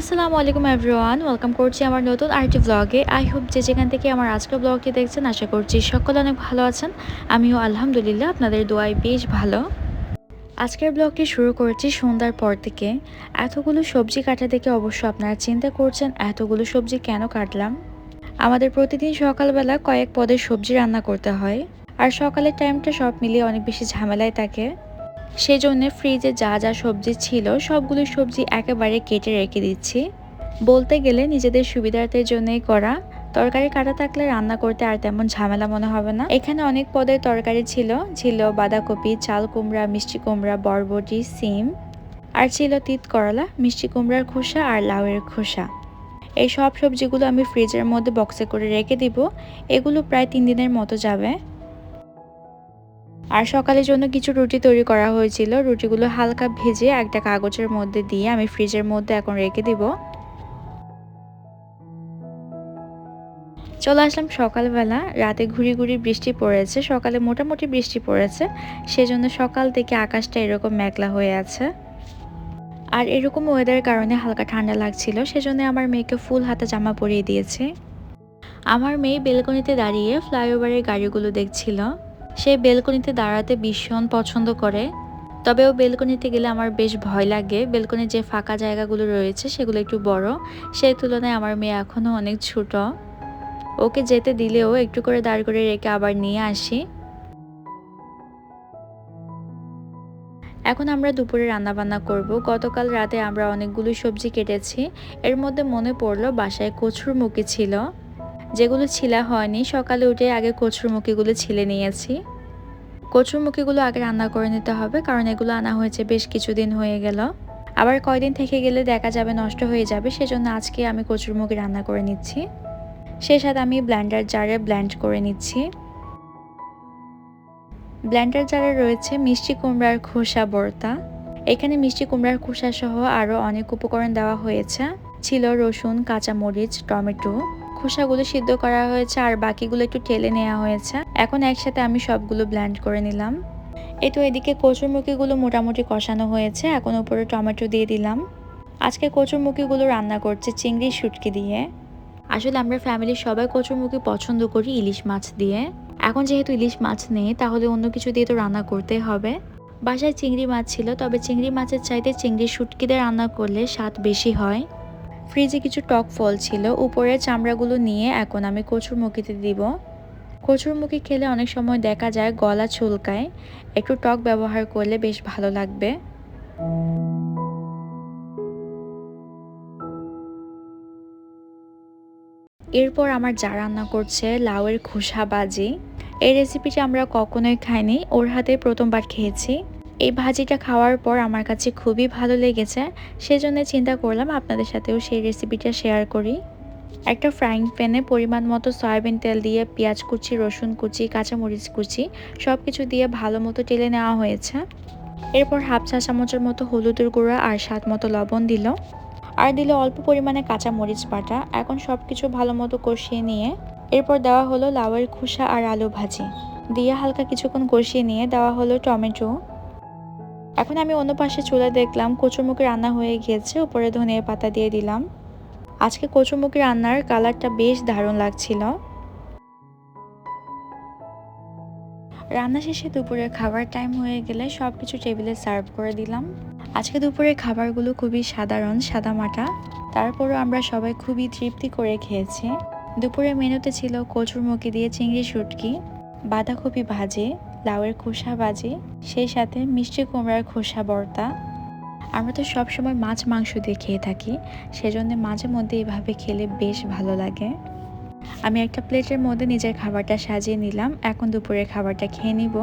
আসসালামু আলাইকুম everyone welcome করছি আমার নতুন আরেকটি ব্লগে আই হোপ যে যেখান থেকে আমার আজকের ব্লগটি দেখছেন, আশা করছি সকলে অনেক ভালো আছেন। আমিও আলহামদুলিল্লাহ, আপনাদের দোয়াই বেশ ভালো। আজকের ব্লগটি শুরু করেছি সন্ধ্যার পর থেকে। এতগুলো সবজি কাটা দেখে অবশ্য আপনারা চিন্তা করছেন, এতগুলো সবজি কেন কাটলাম? আমাদের প্রতিদিন সকালবেলা কয়েক পদের সবজি রান্না করতে হয়। আর সকালের টাইমটা সব মিলিয়ে অনেক বেশি ঝামেলায় থাকে। সেই জন্য ফ্রিজে যা যা সবজি ছিল, সবগুলো সবজি একেবারে কেটে রেখে দিচ্ছি। বলতে গেলে নিজেদের সুবিধার্থের জন্যই করা। তরকারি কাটা থাকলে রান্না করতে আর তেমন ঝামেলা মনে হবে না। এখানে অনেক পদের তরকারি ছিল। ছিল বাঁধাকপি, চাল কুমড়া, মিষ্টি কুমড়া, বরবটি, সিম। আর ছিল তিত করলা, মিষ্টি কুমড়ার খোসা আর লাউয়ের খোসা। এই সব সবজিগুলো আমি ফ্রিজের মধ্যে বক্সে করে রেখে দিব। এগুলো প্রায় তিন দিনের মতো যাবে। আর সকালের জন্য কিছু রুটি তৈরি করা হয়েছিল। রুটিগুলো হালকা ভেজে একটা কাগজের মধ্যে দিয়ে আমি ফ্রিজের মধ্যে এখন রেখে দিব। চলে আসলাম সকালবেলা। রাতে ঘুরি ঘুরি বৃষ্টি পড়েছে। সকালে মোটামুটি বৃষ্টি পড়েছে। সেজন্য সকাল থেকে আকাশটা এরকম মেঘলা হয়ে আছে। আর এরকম ওয়েদারের কারণে হালকা ঠান্ডা লাগছিল। সেজন্য আমার মেয়েকে ফুল হাতে জামা পরিয়ে দিয়েছে। আমার মেয়ে বেলকনিতে দাঁড়িয়ে ফ্লাইওভারের গাড়িগুলো দেখছিল। সে বেলকনিতে দাঁড়াতে ভীষণ পছন্দ করে। তবে ও বেলকনিতে গেলে আমার বেশ ভয় লাগে। বেলকনির যে ফাঁকা জায়গাগুলো রয়েছে, সেগুলো একটু বড়। সেই তুলনায় আমার মেয়ে এখনও অনেক ছোট। ওকে যেতে দিলেও একটু করে দাঁড় করে রেখে আবার নিয়ে আসি। এখন আমরা দুপুরে রান্না বান্না করব। গতকাল রাতে আমরা অনেকগুলো সবজি কেটেছি। এর মধ্যে মনে পড়ল বাসায় কচুর মুখি ছিল। যেগুলো ছিলা হয়নি, সকালে উঠে আগে কচুরমুখিগুলো ছিলে নিয়েছি। কচুরমুখিগুলো আগে রান্না করে নিতে হবে, কারণ এগুলো আনা হয়েছে বেশ কিছুদিন হয়ে গেল। আবার কয়দিন থেকে গেলে দেখা যাবে নষ্ট হয়ে যাবে, সেজন্য আজকে আমি কচুরমুখি রান্না করে নিচ্ছি। সে সাথে আমি ব্ল্যান্ডার জারে ব্ল্যান্ড করে নিচ্ছি। ব্ল্যান্ডার জারে রয়েছে মিষ্টি কুমড়ার খোসা বর্তা। এখানে মিষ্টি কুমড়ার খোসা সহ আরও অনেক উপকরণ দেওয়া হয়েছে। ছিল রসুন, কাঁচামরিচ, টমেটো। খোসাগুলো সিদ্ধ করা হয়েছে আর বাকিগুলো একটু ঠেলে নেওয়া হয়েছে। এখন একসাথে আমি সবগুলো ব্ল্যান্ড করে নিলাম। এই তো এদিকে কচুরমুখিগুলো মোটামুটি কষানো হয়েছে। এখন উপরে টমেটো দিয়ে দিলাম। আজকে কচুরমুখিগুলো রান্না করছে চিংড়ি শুটকি দিয়ে। আসলে আমরা ফ্যামিলির সবাই কচুরমুখি পছন্দ করি ইলিশ মাছ দিয়ে। এখন যেহেতু ইলিশ মাছ নেই, তাহলে অন্য কিছু দিয়ে তো রান্না করতে হবে। বাসায় চিংড়ি মাছ ছিল, তবে চিংড়ি মাছের চাইতে চিংড়ি শুটকি দিয়ে রান্না করলে স্বাদ বেশি হয়। ফ্রিজে কিছু টক ফল ছিল। উপরের চামড়াগুলো নিয়ে এখন আমি কচুর মুখিতে দিব। কচুর মুখি খেলে অনেক সময় দেখা যায় গলা চুলকায়। একটু টক ব্যবহার করলে বেশ ভালো লাগবে। এরপর আমার যা রান্না করছে লাউয়ের খোসা বাজি। এই রেসিপিটি আমরা কখনোই খাইনি। ওর হাতে প্রথমবার খেয়েছি। এই ভাজিটা খাওয়ার পর আমার কাছে খুবই ভালো লেগেছে, সেজন্য চিন্তা করলাম আপনাদের সাথেও সেই রেসিপিটা শেয়ার করি। একটা ফ্রাইং প্যানে পরিমাণ মতো সয়াবিন তেল দিয়ে পেঁয়াজ কুচি, রসুন কুচি, কাঁচামরিচ কুচি সব কিছু দিয়ে ভালো মতো টেলে নেওয়া হয়েছে। এরপর হাফ চা চামচের মতো হলুদের গুঁড়া আর স্বাদ মতো লবণ দিল। আর দিল অল্প পরিমাণে কাঁচা মরিচ বাটা, এখন সব কিছু ভালো মতো কষিয়ে নিয়ে এরপর দেওয়া হলো লাউয়ের খোসা আর আলু ভাজি। দিয়ে হালকা কিছুক্ষণ কষিয়ে নিয়ে দেওয়া হলো টমেটো। এখন আমি অন্য পাশে চুলে দেখলাম কচুরমুখী রান্না হয়ে গিয়েছে, উপরে ধনিয়া পাতা দিয়ে দিলাম। আজকে কচুরমুখী রান্নার কালারটা বেশ দারুণ লাগছিল। রান্না শেষে দুপুরের খাবার টাইম হয়ে গেলে সব কিছু টেবিলে সার্ভ করে দিলাম। আজকে দুপুরের খাবারগুলো খুবই সাধারণ সাদামাটা তারপরও আমরা সবাই খুবই তৃপ্তি করে খেয়েছি। দুপুরের মেনুতে ছিল কচুরমুখী দিয়ে চিংড়ি শুটকি, বাঁধাকপি ভাজি লাউয়ের খোসা ভাজি সেই সাথে মিষ্টি কুমড়ার খোসা বর্তা। আমরা তো সবসময় মাছ, মাংস দিয়ে খেয়ে থাকি, সেজন্য মাঝে মধ্যে এভাবে খেলে বেশ ভালো লাগে। আমি একটা প্লেটের মধ্যে নিজের খাবারটা সাজিয়ে নিলাম, এখন দুপুরের খাবারটা খেয়ে নিব।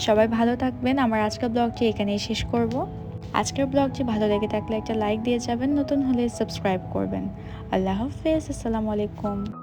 সবাই ভালো থাকবেন, আমার আজকের ব্লগটি এখানেই শেষ করব। আজকের ব্লগটি ভালো লেগে থাকলে একটা লাইক দিয়ে যাবেন, নতুন হলে সাবস্ক্রাইব করবেন। আল্লাহ হাফেজ, আসসালামু আলাইকুম।